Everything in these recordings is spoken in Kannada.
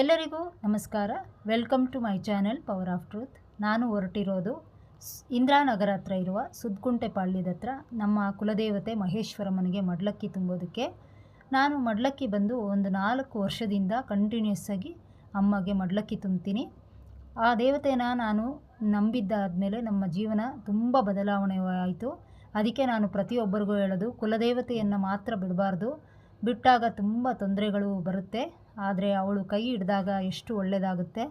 ಎಲ್ಲರಿಗೂ ನಮಸ್ಕಾರ. Welcome to my channel power of truth ನಾನು ಹೊರಟಿರೋದು ಇಂದಿರಾನಗರ ಹತ್ರ ಇರುವ ಸುದ್ಗುಂಟೆ ಪಾಳ್ಯದ ಹತ್ರ. ನಮ್ಮ ಕುಲದೇವತೆ ಮಹೇಶ್ವರಮ್ಮನಿಗೆ ಮಡ್ಲಕ್ಕಿ ತುಂಬೋದಕ್ಕೆ. ನಾನು ಮಡ್ಲಕ್ಕಿ ಬಂದು ಒಂದು ನಾಲ್ಕು ವರ್ಷದಿಂದ ಕಂಟಿನ್ಯೂಸ್ ಆಗಿ ಅಮ್ಮಗೆ ಮಡ್ಲಕ್ಕಿ ತುಂಬ್ತೀನಿ. ಆ ದೇವತೆನ ನಾನು ನಂಬಿದ್ದಾದಮೇಲೆ ನಮ್ಮ ಜೀವನ ತುಂಬ ಬದಲಾವಣೆ ಆಯಿತು. ಅದಕ್ಕೆ ನಾನು ಪ್ರತಿಯೊಬ್ಬರಿಗೂ ಹೇಳೋದು, ಕುಲದೇವತೆಯನ್ನು ಮಾತ್ರ ಬಿಡಬಾರ್ದು. ಬಿಟ್ಟಾಗ ತುಂಬ ತೊಂದರೆಗಳು ಬರುತ್ತೆ. ಆದರೆ ಅವಳು ಕೈ ಹಿಡಿದಾಗ ಎಷ್ಟು ಒಳ್ಳೆಯದಾಗುತ್ತೆ.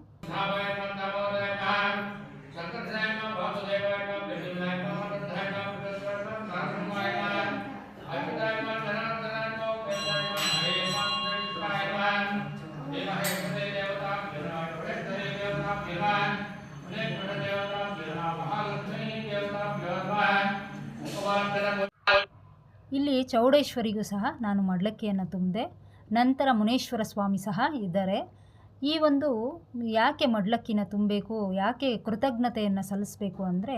ಇಲ್ಲಿ ಚೌಡೇಶ್ವರಿಗೂ ಸಹ ನಾನು ಮಡ್ಲಕ್ಕಿಯನ್ನು ತುಂಬಿದೆ, ನಂತರ ಮುನೇಶ್ವರ ಸ್ವಾಮಿ ಸಹ ಇದ್ದಾರೆ. ಈ ಒಂದು ಯಾಕೆ ಮಡ್ಲಕ್ಕಿನ ತುಂಬಬೇಕು, ಯಾಕೆ ಕೃತಜ್ಞತೆಯನ್ನು ಸಲ್ಲಿಸಬೇಕು ಅಂದರೆ,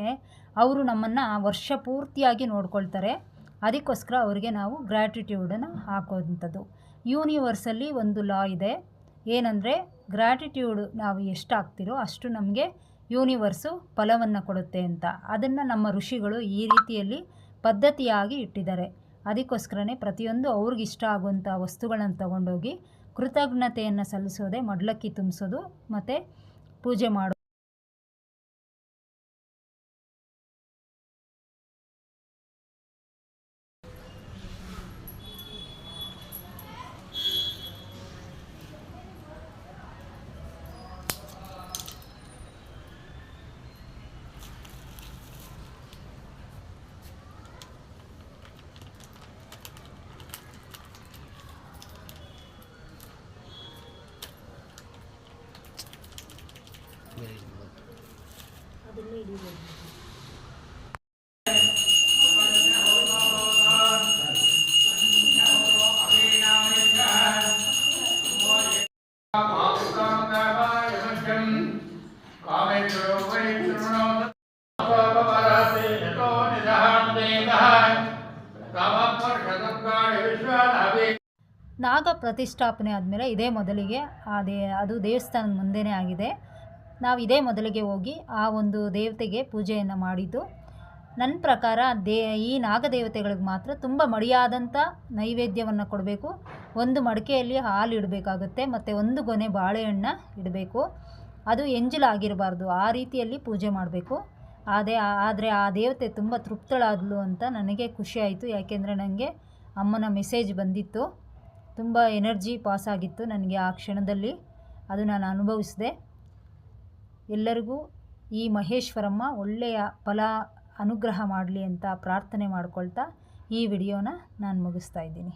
ಅವರು ನಮ್ಮನ್ನು ವರ್ಷ ಪೂರ್ತಿಯಾಗಿ ನೋಡ್ಕೊಳ್ತಾರೆ. ಅದಕ್ಕೋಸ್ಕರ ಅವರಿಗೆ ನಾವು ಗ್ರ್ಯಾಟಿಟ್ಯೂಡನ್ನು ಹಾಕೋವಂಥದ್ದು. ಯೂನಿವರ್ಸಲ್ಲಿ ಒಂದು ಲಾ ಇದೆ. ಏನಂದರೆ ಗ್ರ್ಯಾಟಿಟ್ಯೂಡ್ ನಾವು ಎಷ್ಟು ಹಾಕ್ತಿರೋ ಅಷ್ಟು ನಮಗೆ ಯೂನಿವರ್ಸು ಫಲವನ್ನು ಕೊಡುತ್ತೆ ಅಂತ. ಅದನ್ನು ನಮ್ಮ ಋಷಿಗಳು ಈ ರೀತಿಯಲ್ಲಿ ಪದ್ಧತಿಯಾಗಿ ಇಟ್ಟಿದ್ದಾರೆ. ಅದಕ್ಕೋಸ್ಕರನೇ ಪ್ರತಿಯೊಂದು ಅವ್ರಿಗೆ ಇಷ್ಟ ಆಗುವಂಥ ವಸ್ತುಗಳನ್ನು ತಗೊಂಡೋಗಿ ಕೃತಜ್ಞತೆಯನ್ನು ಸಲ್ಲಿಸೋದೆ, ಮಡ್ಲಕ್ಕಿ ತುಂಬಿಸೋದು ಮತ್ತು ಪೂಜೆ ಮಾಡೋದು ನಾಗ ಪ್ರತಿಷ್ಠಾಪನೆ ಆದಮೇಲೆ ಇದೇ ಮೊದಲಿಗೆ ಅದೇ ಅದು ದೇವಸ್ಥಾನದ ಮುಂದೆನೇ ಆಗಿದೆ. ನಾವು ಇದೇ ಮೊದಲಿಗೆ ಹೋಗಿ ಆ ಒಂದು ದೇವತೆಗೆ ಪೂಜೆಯನ್ನು ಮಾಡಿದ್ದು. ನನ್ನ ಪ್ರಕಾರ ದೇ, ಈ ನಾಗದೇವತೆಗಳಿಗೆ ಮಾತ್ರ ತುಂಬ ಮಡಿಯಾದಂಥ ನೈವೇದ್ಯವನ್ನು ಕೊಡಬೇಕು. ಒಂದು ಮಡಿಕೆಯಲ್ಲಿ ಹಾಲು ಇಡಬೇಕಾಗುತ್ತೆ, ಮತ್ತು ಒಂದು ಗೊನೆ ಬಾಳೆಹಣ್ಣು ಇಡಬೇಕು. ಅದು ಎಂಜಲಾಗಿರಬಾರ್ದು, ಆ ರೀತಿಯಲ್ಲಿ ಪೂಜೆ ಮಾಡಬೇಕು. ಅದೇ ಆದರೆ ಆ ದೇವತೆ ತುಂಬ ತೃಪ್ತಳಾದಳು ಅಂತ ನನಗೆ ಖುಷಿ ಆಯಿತು. ಯಾಕೆಂದರೆ ನನಗೆ ಅಮ್ಮನ ಮೆಸೇಜ್ ಬಂದಿತ್ತು. ತುಂಬ ಎನರ್ಜಿ ಪಾಸ್ ಆಗಿತ್ತು ನನಗೆ ಆ ಕ್ಷಣದಲ್ಲಿ. ಅದು ನಾನು ಅನುಭವಿಸಿದೆ. ಎಲ್ಲರಿಗೂ ಈ ಮಹೇಶ್ವರಮ್ಮ ಒಳ್ಳೆಯ ಫಲ ಅನುಗ್ರಹ ಮಾಡಲಿ ಅಂತ ಪ್ರಾರ್ಥನೆ ಮಾಡ್ಕೊಳ್ತಾ ಈ ವಿಡಿಯೋನ ನಾನು ಮುಗಿಸ್ತಾ ಇದ್ದೀನಿ.